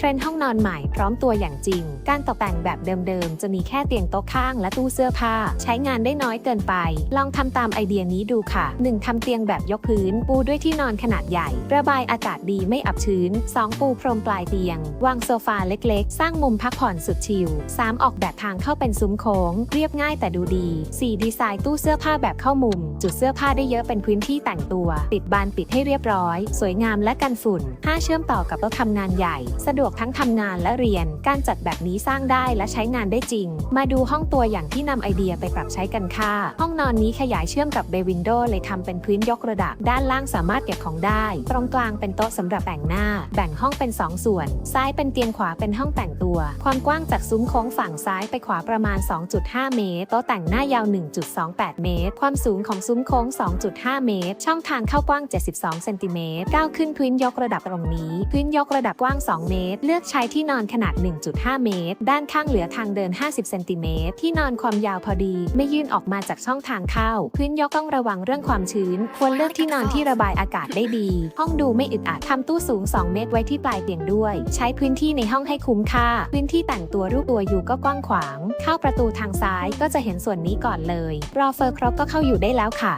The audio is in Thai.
เทรนด์ห้องนอนใหม่พร้อมตัวอย่างจริง การตกแต่งแบบเดิมๆ จะมีแค่เตียงโต๊ะข้างและตู้เสื้อผ้า ใช้งานได้น้อยเกินไป ลองทำตามไอเดียนี้ดูค่ะ 1. ทำเตียงแบบยกพื้น ปูด้วยที่นอนขนาดใหญ่ ระบายอากาศดีไม่อับชื้น 2. ปูพรมปลายเตียง วางโซฟาเล็กๆ สร้างมุมพักผ่อนสุดชิล 3. ออกแบบทางเข้าเป็นซุ้มโค้ง เรียบง่ายแต่ดูดี 4. ดีไซน์ตู้เสื้อผ้าแบบเข้ามุม จุดเสื้อผ้าได้เยอะเป็นพื้นที่แต่งตัวติดบานปิดให้เรียบร้อย สวยงามและกันฝุ่น 5. เชื่อมต่อกับโต๊ะทำงานใหญ่ สะดวกทั้งทำงานและเรียน การจัดแบบนี้สร้างได้และใช้งานได้จริง มาดูห้องตัวอย่างที่นำไอเดียไปปรับใช้กันค่ะ ห้องนอนนี้ขยายเชื่อมกับเบวินโดเลยทำเป็นพื้นยกระดับ ด้านล่างสามารถเก็บของได้ ตรงกลางเป็นโต๊ะสำหรับแต่งหน้า แบ่งห้องเป็น 2 ส่วน ซ้ายเป็นเตียงขวาเป็นห้องแต่งตัว ความกว้างจากซุ้มโค้งฝั่งซ้ายไปขวาประมาณ 2.5 เมตร โต๊ะแต่งหน้ายาว 1.28 เมตร ความสูงของซุ้มโค้ง 2.5 เมตร ช่องทางเข้ากว้าง 72 เซนติเมตร ก้าวขึ้นพื้นยกระดับตรงนี้ พื้นยกระดับกว้าง 2 เมตรเลือกใช้ที่นอนขนาด 1.5 เมตร ด้านข้างเหลือทางเดิน 50 เซนติเมตร ที่นอนความยาวพอดี ไม่ยื่นออกมาจากช่องทางเข้า พื้นยกต้องระวังเรื่องความชื้น ควรเลือกที่นอนที่ระบายอากาศได้ดี ห้องดูไม่อึดอัดทำตู้สูง 2 เมตรไว้ที่ปลายเตียงด้วย ใช้พื้นที่ในห้องให้คุ้มค่า พื้นที่แต่งตัวรูปตัวอยู่ก็กว้างขวาง เข้าประตูทางซ้ายก็จะเห็นส่วนนี้ก่อนเลย รอเฟอร์ครบก็เข้าอยู่ได้แล้วค่ะ